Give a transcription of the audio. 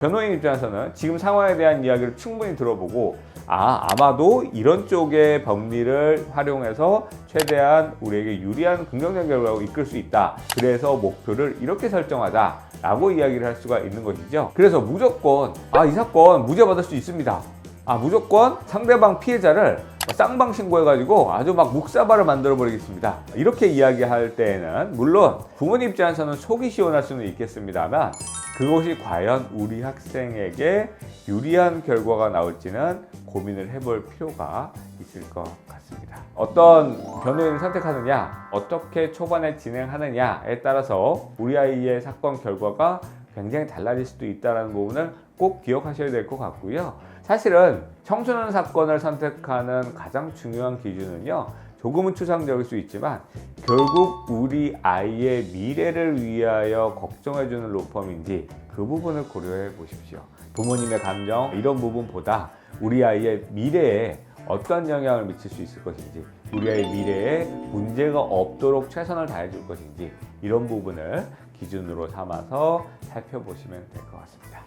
변호인 입장에서는 지금 상황에 대한 이야기를 충분히 들어보고 아 아마도 이런 쪽의 법리를 활용해서 최대한 우리에게 유리한 긍정적 결과로 이끌 수 있다. 그래서 목표를 이렇게 설정하자 라고 이야기를 할 수가 있는 것이죠. 그래서 무조건 아 이 사건 무죄 받을 수 있습니다. 아 무조건 상대방 피해자를 쌍방 신고해가지고 아주 막 묵사발을 만들어 버리겠습니다. 이렇게 이야기할 때에는 물론 부모님 입장에서는 속이 시원할 수는 있겠습니다만 그것이 과연 우리 학생에게 유리한 결과가 나올지는 고민을 해볼 필요가 있을 것 같습니다. 어떤 변호인을 선택하느냐, 어떻게 초반에 진행하느냐에 따라서 우리 아이의 사건 결과가 굉장히 달라질 수도 있다는 부분을 꼭 기억하셔야 될 것 같고요. 사실은 청소년 사건을 선택하는 가장 중요한 기준은요. 조금은 추상적일 수 있지만 결국 우리 아이의 미래를 위하여 걱정해주는 로펌인지 그 부분을 고려해 보십시오. 부모님의 감정 이런 부분보다 우리 아이의 미래에 어떤 영향을 미칠 수 있을 것인지 우리 아이의 미래에 문제가 없도록 최선을 다해 줄 것인지 이런 부분을 기준으로 삼아서 살펴보시면 될 것 같습니다.